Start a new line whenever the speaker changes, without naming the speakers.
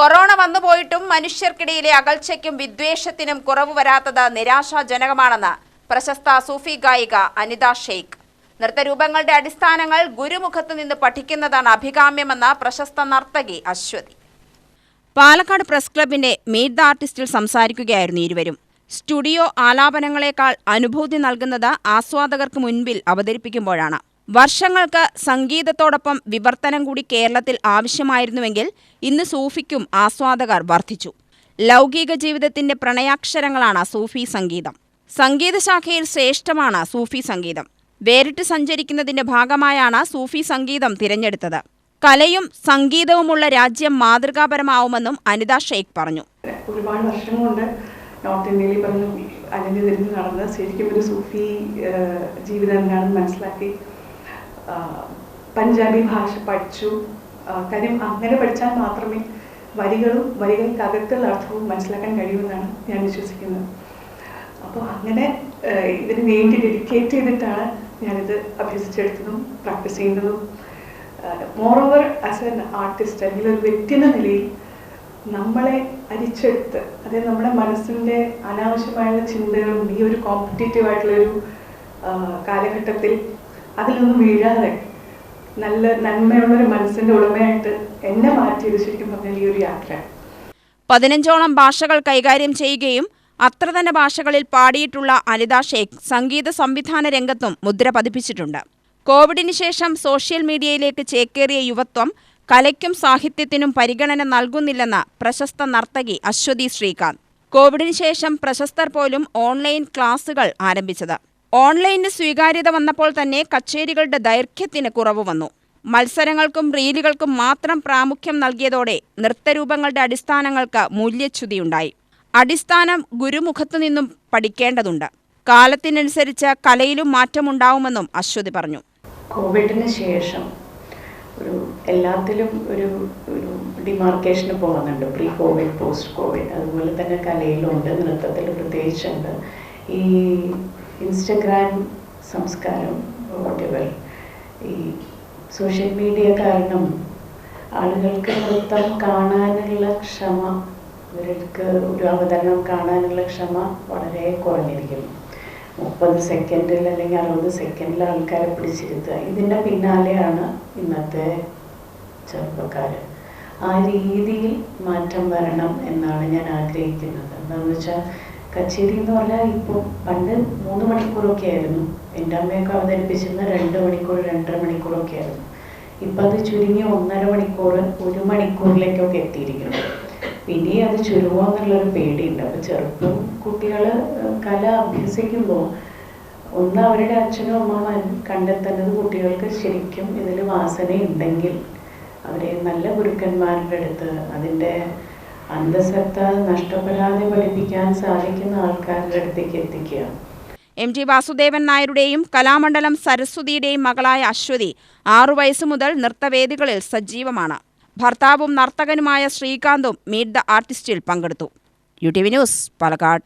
Corona വന്നുപോയിട്ടും മനുഷ്യർക്കിടയിലെ അകൽച്ചയ്ക്കും വിദ്വേഷത്തിനും കുറവ് വരാത്തത് നിരാശാജനകമാണെന്ന് പ്രശസ്ത സൂഫി ഗായിക അനിത ഷെയ്ഖ്. നൃത്തരൂപങ്ങളുടെ അടിസ്ഥാനങ്ങൾ ഗുരുമുഖത്ത് നിന്ന് പഠിക്കുന്നതാണ് അഭികാമ്യമെന്ന പ്രശസ്ത നർത്തകി അശ്വതി. പാലക്കാട് പ്രസ് ക്ലബിന്റെ മീറ്റ് ദ ആർട്ടിസ്റ്റിൽ സംസാരിക്കുകയായിരുന്നു ഇരുവരും. സ്റ്റുഡിയോ ആലാപനങ്ങളെക്കാൾ അനുഭൂതി നൽകുന്നത് ആസ്വാദകർക്ക് മുൻപിൽ അവതരിപ്പിക്കുമ്പോഴാണ്. വർഷങ്ങൾക്ക് സംഗീതത്തോടൊപ്പം വിവർത്തനം കൂടി കേരളത്തിൽ ആവശ്യമായിരുന്നുവെങ്കിൽ ഇന്ന് സൂഫിക്കും ആസ്വാദകർ വർദ്ധിച്ചു. ലൗകിക ജീവിതത്തിന്റെ പ്രണയാക്ഷരങ്ങളാണ് സൂഫി സംഗീതം. സംഗീതശാഖയിൽ ശ്രേഷ്ഠമാണ് സൂഫി സംഗീതം. വേറിട്ട് സഞ്ചരിക്കുന്നതിന്റെ ഭാഗമായാണ് സൂഫി സംഗീതം തിരഞ്ഞെടുത്തത്. കലയും സംഗീതവുമുള്ള രാജ്യം മാതൃകാപരമാവുമെന്നും അനിത ഷെയ്ഖ് പറഞ്ഞു.
ഒരുപാട് വർഷം കൊണ്ട് നോർത്ത് ഇന്ത്യയിൽ പറഞ്ഞു അലഞ്ഞു തിരിഞ്ഞ് ശരിക്കും ഒരു സൂഫി ജീവിതം എന്താണെന്ന് മനസ്സിലാക്കി പഞ്ചാബി ഭാഷ പഠിച്ചു. കാര്യം അങ്ങനെ പഠിച്ചാൽ മാത്രമേ വരികളും വരികൾക്കകത്തുള്ള അർത്ഥവും മനസ്സിലാക്കാൻ കഴിയുമെന്നാണ് ഞാൻ വിശ്വസിക്കുന്നത്. അപ്പോൾ അങ്ങനെ ഇതിന് വേണ്ടി ഡെഡിക്കേറ്റ് ചെയ്തിട്ടാണ് ഞാനിത് അഭ്യസിച്ചെടുത്തതും പ്രാക്ടീസ് ചെയ്യുന്നതും. മോറോവർ ആസ് എൻ ആർട്ടിസ്റ്റ് അല്ലെങ്കിൽ ഒരു വ്യക്തി എന്ന നിലയിൽ നമ്മളെ അരിച്ചെടുത്ത് അതായത് നമ്മുടെ മനസ്സിന്റെ അനാവശ്യമായ ചിന്തകളും ഈ ഒരു കോമ്പറ്റേറ്റീവ് ആയിട്ടുള്ള ഒരു കാലഘട്ടത്തിൽ അതിൽ നിന്നും വീഴാതെ നല്ല നന്മയുള്ളൊരു മനസ്സിന്റെ ഉടമയായിട്ട് എന്നെ മാറ്റിയത് ശരിക്കും പറഞ്ഞാൽ ഈ ഒരു യാത്ര.
പതിനഞ്ചോളം ഭാഷകൾ കൈകാര്യം ചെയ്യുകയും അത്ര തന്നെ ഭാഷകളിൽ പാടിയിട്ടുള്ള അനിത ഷേഖ് സംഗീത സംവിധാന രംഗത്തും മുദ്ര പതിപ്പിച്ചിട്ടുണ്ട്. കോവിഡിന് ശേഷം സോഷ്യൽ മീഡിയയിലേക്ക് ചേക്കേറിയ യുവത്വം കലയ്ക്കും സാഹിത്യത്തിനും പരിഗണന നൽകുന്നില്ലെന്ന പ്രശസ്ത നർത്തകി അശ്വതി ശ്രീകാന്ത്. കോവിഡിന് ശേഷം പ്രശസ്തർ പോലും ഓൺലൈൻ ക്ലാസുകൾ ആരംഭിച്ചത്. ഓൺലൈനിന് സ്വീകാര്യത വന്നപ്പോൾ തന്നെ കച്ചേരികളുടെ ദൈർഘ്യത്തിന് കുറവ് വന്നു. മത്സരങ്ങൾക്കും റീലുകൾക്കും മാത്രം പ്രാമുഖ്യം നൽകിയതോടെ നൃത്തരൂപങ്ങളുടെ അടിസ്ഥാനങ്ങൾക്ക് മൂല്യച്യുതിയുണ്ടായി. അടിസ്ഥാനം ഗുരുമുഖത്തു നിന്നും പഠിക്കേണ്ടതുണ്ട്. കാലത്തിനനുസരിച്ച് കലയിലും മാറ്റമുണ്ടാവുമെന്നും അശ്വതി പറഞ്ഞു.
കോവിഡിന് ശേഷം ഒരു എല്ലാത്തിലും ഒരു ഒരു ഡിമാർക്കേഷന് പോകുന്നുണ്ട്. പ്രീ കോവിഡ് പോസ്റ്റ് കോവിഡ് അതുപോലെ തന്നെ കലയിലുണ്ട് നൃത്തത്തിൽ പ്രത്യേകിച്ചുണ്ട് ഈ ഇൻസ്റ്റഗ്രാം സംസ്കാരം whatever, ഈ സോഷ്യൽ മീഡിയ കാരണം ആളുകൾക്ക് നൃത്തം കാണാനുള്ള ക്ഷമ ഇവർക്ക് ഒരു അവതരണം കാണാനുള്ള ക്ഷമ വളരെ കുറഞ്ഞിരിക്കുന്നു. മുപ്പത് സെക്കൻഡിൽ അല്ലെങ്കിൽ അറുപത് സെക്കൻഡിൽ ആൾക്കാരെ പിടിച്ചിരുത്തുക. ഇതിന്റെ പിന്നാലെയാണ് ഇന്നത്തെ ചെറുപ്പക്കാർ ആ രീതിയിൽ മാറ്റം വരണം എന്നാണ് ഞാൻ ആഗ്രഹിക്കുന്നത്. എന്താണെന്ന് വെച്ചാൽ കച്ചേരി എന്ന് പറഞ്ഞാൽ ഇപ്പോൾ പണ്ട് മൂന്ന് മണിക്കൂറൊക്കെ ആയിരുന്നു. എന്റെ അമ്മയൊക്കെ അവതരിപ്പിച്ചിരുന്ന രണ്ട് മണിക്കൂർ രണ്ടര മണിക്കൂറൊക്കെ ആയിരുന്നു. ഇപ്പം അത് ചുരുങ്ങി ഒന്നര മണിക്കൂർ ഒരു മണിക്കൂറിലേക്കൊക്കെ എത്തിയിരിക്കുന്നു. പിന്നെ അത് ചുരുങ്ങുക എന്നുള്ളൊരു പേടിയുണ്ട്. അപ്പോൾ ചെറുപ്പം കുട്ടികൾ കല അഭ്യസിക്കുമ്പോൾ ഒന്ന് അവരുടെ അച്ഛനും അമ്മമാരും കണ്ടെത്തുന്നത് കുട്ടികൾക്ക് ശരിക്കും ഇതിൽ വാസനയുണ്ടെങ്കിൽ അവരെ നല്ല ഗുരുക്കന്മാരുടെ അടുത്ത് അതിന്റെ അന്തസത്ത നഷ്ടപ്പെടാതെ പഠിപ്പിക്കാൻ സാധിക്കുന്ന ആൾക്കാരുടെ അടുത്തേക്ക് എത്തിക്കുക.
എം ടി വാസുദേവൻ നായരുടെയും കലാമണ്ഡലം സരസ്വതിയുടെയും മകളായ അശ്വതി ആറു വയസ്സു മുതൽ നൃത്തവേദികളിൽ സജീവമാണ്. ഭർത്താവും നർത്തകനുമായ ശ്രീകാന്തും മീറ്റ് ദ ആർട്ടിസ്റ്റിൽ പങ്കെടുത്തു. U T V news Palakkad.